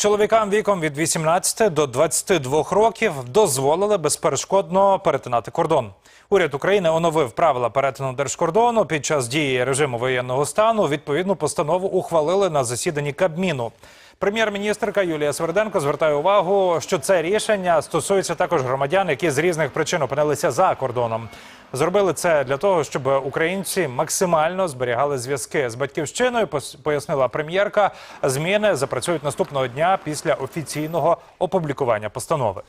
Чоловікам віком від 18 до 22 років дозволили безперешкодно перетинати кордон. Уряд України оновив правила перетину держкордону під час дії режиму воєнного стану. Відповідну постанову ухвалили на засіданні Кабміну. Прем'єр-міністрка Юлія Сверденко звертає увагу, що це рішення стосується також громадян, які з різних причин опинилися за кордоном. Зробили це для того, щоб українці максимально зберігали зв'язки з батьківщиною. Пояснила прем'єрка. Зміни запрацюють наступного дня після офіційного опублікування постанови.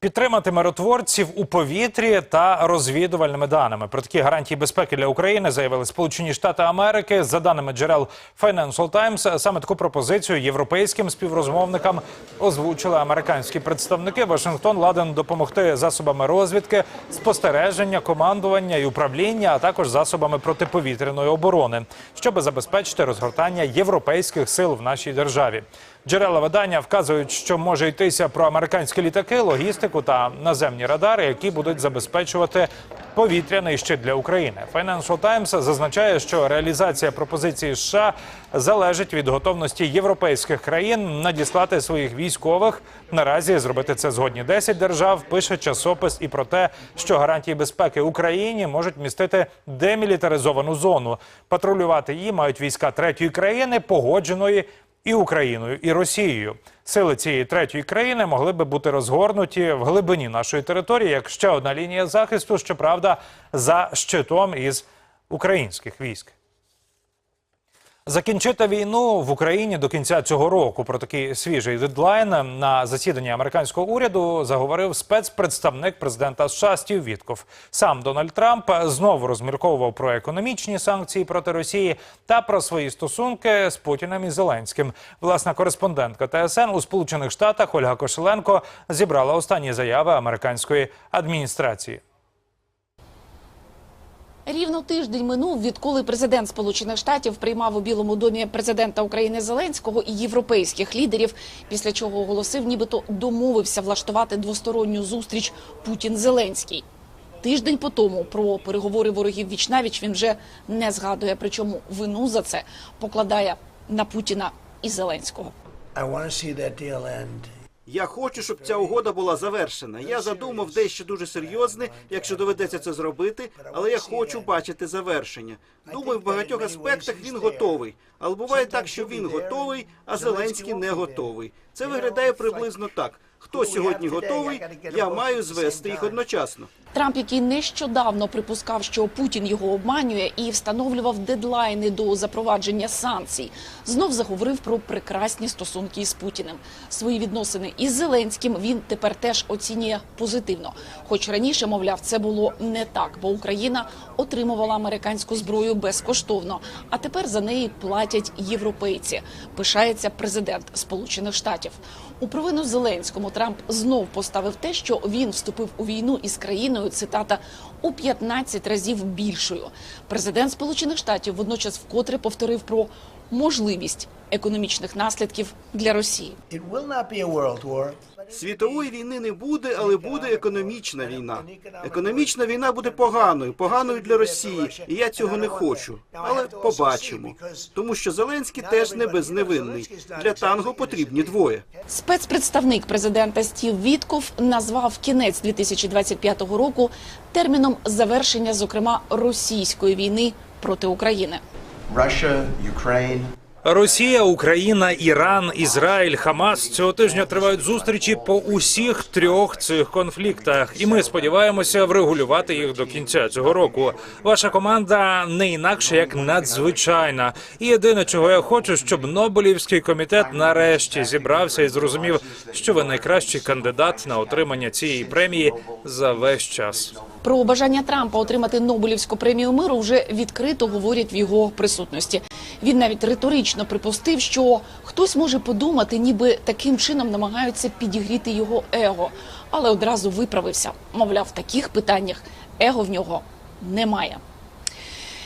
Підтримати миротворців у повітрі та розвідувальними даними. Про такі гарантії безпеки для України заявили Сполучені Штати Америки. За даними джерел Financial Times, саме таку пропозицію європейським співрозмовникам озвучили американські представники. Вашингтон ладен допомогти засобами розвідки, спостереження, командування і управління, а також засобами протиповітряної оборони, щоб забезпечити розгортання європейських сил в нашій державі. Джерела видання вказують, що може йтися про американські літаки, логістику та наземні радари, які будуть забезпечувати повітряний щит для України. Financial Times зазначає, що реалізація пропозиції США залежить від готовності європейських країн надіслати своїх військових. Наразі зробити це згодні 10 держав. Пише часопис і про те, що гарантії безпеки Україні можуть містити демілітаризовану зону. Патрулювати її мають війська третьої країни, погодженої і Україною, і Росією. Сили цієї третьої країни могли би бути розгорнуті в глибині нашої території як ще одна лінія захисту, щоправда, за щитом із українських військ. Закінчити війну в Україні до кінця цього року. Про такий свіжий дедлайн на засіданні американського уряду заговорив спецпредставник президента США Стів Вітков. Сам Дональд Трамп знову розмірковував про економічні санкції проти Росії та про свої стосунки з Путіним і Зеленським. Власна кореспондентка ТСН у Сполучених Штатах Ольга Кошеленко зібрала останні заяви американської адміністрації. Рівно тиждень минув, відколи президент Сполучених Штатів приймав у Білому домі президента України Зеленського і європейських лідерів, після чого оголосив, нібито домовився влаштувати двосторонню зустріч Путін-Зеленський. Тиждень по тому про переговори ворогів вічнавіч він вже не згадує. Причому вину за це покладає на Путіна і Зеленського. I want to see that deal end. Я хочу, щоб ця угода була завершена. Я задумав дещо дуже серйозне, якщо доведеться це зробити, але я хочу бачити завершення. Думаю, в багатьох аспектах він готовий. Але буває так, що він готовий, а Зеленський не готовий. Це виглядає приблизно так. Хто сьогодні готовий, я маю звести їх одночасно. Трамп, який нещодавно припускав, що Путін його обманює і встановлював дедлайни до запровадження санкцій, знов заговорив про прекрасні стосунки із Путіним. Свої відносини із Зеленським він тепер теж оцінює позитивно. Хоч раніше, мовляв, це було не так, бо Україна отримувала американську зброю безкоштовно, а тепер за неї платять європейці. Пишається президент Сполучених Штатів. У провину Зеленському Трамп знов поставив те, що він вступив у війну із країною. Цитата у 15 разів більшою. Президент Сполучених Штатів водночас вкотре повторив про можливість економічних наслідків для Росії. It. Світової війни не буде, але буде економічна війна. Економічна війна буде поганою, поганою для Росії, і я цього не хочу. Але побачимо, тому що Зеленський теж не безневинний. Для танго потрібні двоє. Спецпредставник президента Стів Вітков назвав кінець 2025 року терміном завершення, зокрема російської війни проти України. Russia, Ukraine, Росія, Україна, Іран, Ізраїль, Хамас цього тижня тривають зустрічі по усіх трьох цих конфліктах, і ми сподіваємося врегулювати їх до кінця цього року. Ваша команда не інакше як надзвичайна. І єдине, чого я хочу, щоб Нобелівський комітет нарешті зібрався і зрозумів, що ви найкращий кандидат на отримання цієї премії за весь час. Про бажання Трампа отримати Нобелівську премію миру вже відкрито говорять в його присутності. Він навіть риторично припустив, що хтось може подумати, ніби таким чином намагаються підігріти його его, але одразу виправився. Мовляв, в таких питаннях его в нього немає.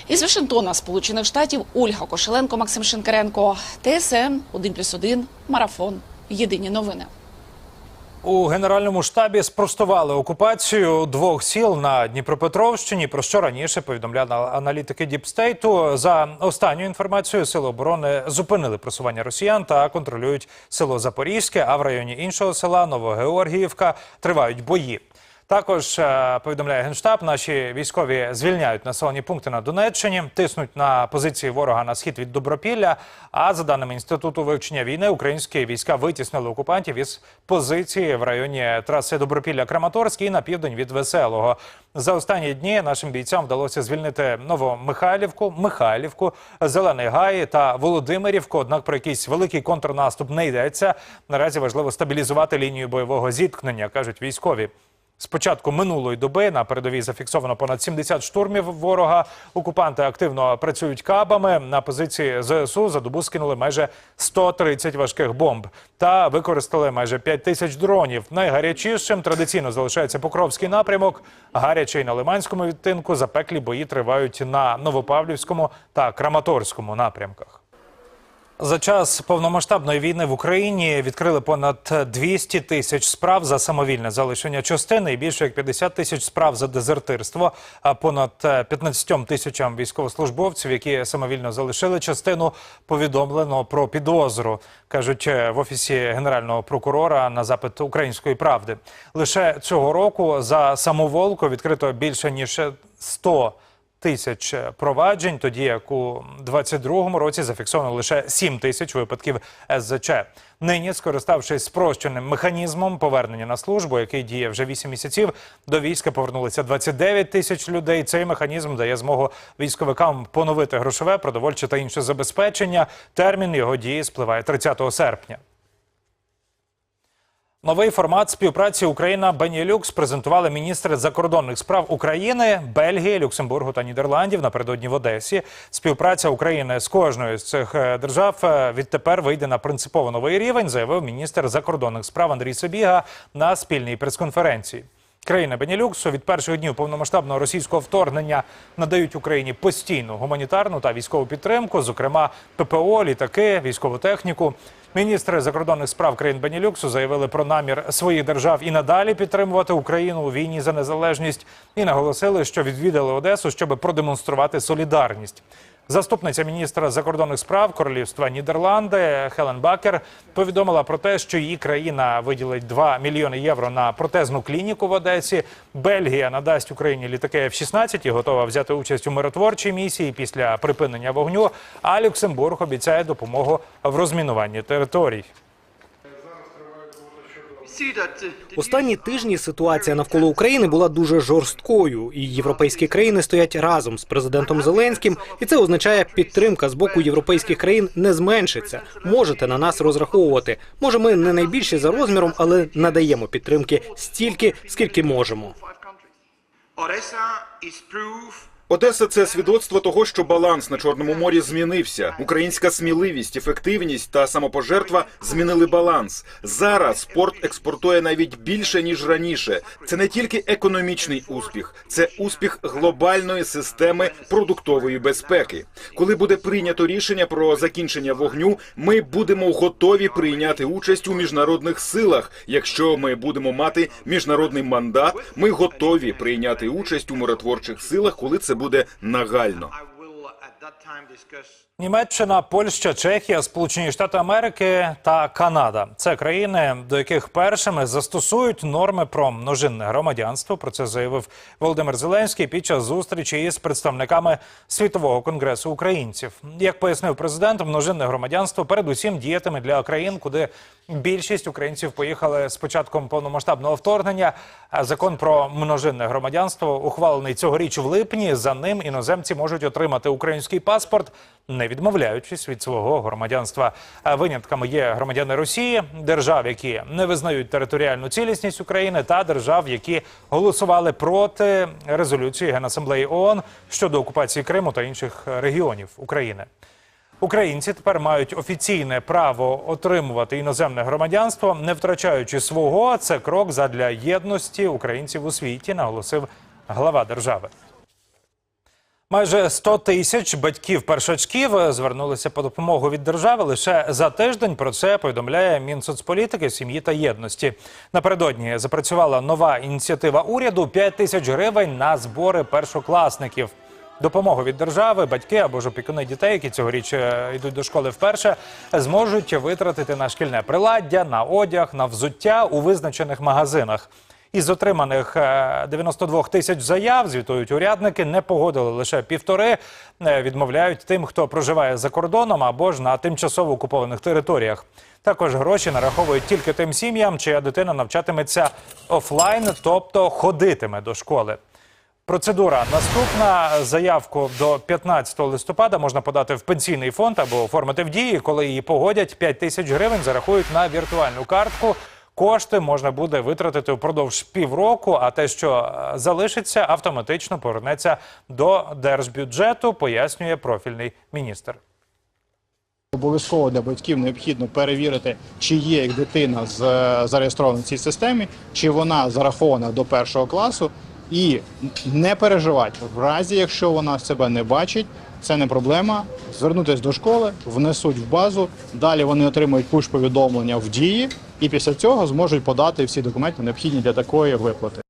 Із Вашингтона, Сполучених Штатів, Ольга Кошеленко, Максим Шинкаренко, ТСН 1+,1, Марафон. Єдині новини. У генеральному штабі спростували окупацію двох сіл на Дніпропетровщині. Про що раніше повідомляли аналітики Діпстейту. За останньою інформацією, сили оборони зупинили просування росіян та контролюють село Запорізьке. А в районі іншого села Новогеоргіївка тривають бої. Також е, повідомляє генштаб, наші військові звільняють населені пункти на Донеччині, тиснуть на позиції ворога на схід від Добропілля. А за даними інституту вивчення війни, українські війська витіснили окупантів із позиції в районі траси Добропілля Краматорськ і на південь від Веселого. За останні дні нашим бійцям вдалося звільнити Новомихайлівку, Михайлівку, Зелений Гай та Володимирівку. Однак про якийсь великий контрнаступ не йдеться. Наразі важливо стабілізувати лінію бойового зіткнення, кажуть військові. З початку минулої доби на передовій зафіксовано понад 70 штурмів ворога. Окупанти активно працюють кабами. На позиції ЗСУ за добу скинули майже 130 важких бомб та використали майже 5 тисяч дронів. Найгарячішим традиційно залишається Покровський напрямок. Гарячий на Лиманському відтинку. Запеклі бої тривають на Новопавлівському та Краматорському напрямках. За час повномасштабної війни в Україні відкрили понад 200 тисяч справ за самовільне залишення частини і більше як 50 тисяч справ за дезертирство. А понад 15 тисячам військовослужбовців, які самовільно залишили частину, повідомлено про підозру. кажуть е, в офісі генерального прокурора на запит української правди. Лише цього року за самоволку відкрито більше ніж 100 тисяч проваджень, тоді як у 22-му році зафіксовано лише 7 тисяч випадків СЗЧ. Нині, скориставшись спрощеним механізмом повернення на службу, який діє вже 8 місяців, до війська повернулися 29 тисяч людей. Цей механізм дає змогу військовикам поновити грошове, продовольче та інше забезпечення. Термін його дії спливає 30 серпня. Новий формат співпраці Україна Бенілюкс презентували міністри закордонних справ України, Бельгії, Люксембургу та Нідерландів напередодні в Одесі. Співпраця України з кожною з цих е, держав е, відтепер вийде на принципово новий рівень, заявив міністр закордонних справ Андрій Собіга на спільній прес-конференції. Країни Бенілюксу від перших днів повномасштабного російського вторгнення надають Україні постійну гуманітарну та військову підтримку, зокрема ППО, літаки, військову техніку. Міністри закордонних справ країн Бенілюксу заявили про намір своїх держав і надалі підтримувати Україну у війні за незалежність і наголосили, що відвідали Одесу, щоб продемонструвати солідарність. Заступниця міністра закордонних справ Королівства Нідерланди Хелен Бакер повідомила про те, що її країна виділить 2 мільйони євро на протезну клініку в Одесі. Бельгія надасть Україні літаки F-16 і готова взяти участь у миротворчій місії після припинення вогню. А Люксембург обіцяє допомогу в розмінуванні територій. Останні тижні ситуація навколо України була дуже жорсткою, і європейські країни стоять разом з президентом Зеленським, і це означає, підтримка з боку європейських країн не зменшиться. Можете на нас розраховувати. Може, ми не найбільші за розміром, але надаємо підтримки стільки, скільки можемо. Odessa is proof Одеса це свідоцтво того, що баланс на чорному морі змінився. Українська сміливість, ефективність та самопожертва змінили баланс. Зараз порт експортує навіть більше ніж раніше. Це не тільки економічний успіх, це успіх глобальної системи продуктової безпеки. Коли буде прийнято рішення про закінчення вогню, ми будемо готові прийняти участь у міжнародних силах. Якщо ми будемо мати міжнародний мандат, ми готові прийняти участь у миротворчих силах, коли це буде нагально. Німеччина, Польща, Чехія, Сполучені Штати Америки та Канада це країни, до яких першими застосують норми про множинне громадянство. Про це заявив Володимир Зеленський під час зустрічі із представниками світового конгресу українців. Як пояснив президент, множинне громадянство передусім діятиме для країн, куди більшість українців поїхали з початком повномасштабного вторгнення. Закон про множинне громадянство ухвалений цьогоріч в липні. За ним іноземці можуть отримати український паспорт, не відмовляючись від свого громадянства. Винятками є громадяни Росії, держав, які не визнають територіальну цілісність України, та держав, які голосували проти резолюції Генасамблеї ООН щодо окупації Криму та інших регіонів України. Українці тепер мають офіційне право отримувати іноземне громадянство, не втрачаючи свого. Це крок задля єдності українців у світі, наголосив глава держави. Майже 100 тисяч батьків першачків звернулися по допомогу від держави лише за тиждень. Про це повідомляє Мінсоцполітики, сім'ї та єдності. Напередодні запрацювала нова ініціатива уряду 5 тисяч гривень на збори першокласників. Допомогу від держави батьки або ж опікуни дітей, які цьогоріч е, йдуть до школи вперше, зможуть витратити на шкільне приладдя, на одяг, на взуття у визначених магазинах. Із отриманих е, 92 тисяч заяв, звітують урядники, не погодили лише півтори. Е, Відмовляють тим, хто проживає за кордоном або ж на тимчасово окупованих територіях. Також гроші нараховують тільки тим сім'ям, чия дитина навчатиметься офлайн, тобто ходитиме до школи. Процедура наступна. Заявку до 15 листопада можна подати в пенсійний фонд або оформити в дії. Коли її погодять, 5 тисяч гривень зарахують на віртуальну картку. Кошти можна буде витратити впродовж півроку, а те, що е, залишиться, автоматично повернеться до держбюджету, пояснює профільний міністр. Обов'язково для батьків необхідно перевірити, чи є їх дитина з, зареєстрована в цій системі, чи вона зарахована до першого класу, і не переживати в разі, якщо вона себе не бачить, це не проблема. Звернутися до школи, внесуть в базу. Далі вони отримують пуш-повідомлення в дії, і після цього зможуть подати всі документи необхідні для такої виплати.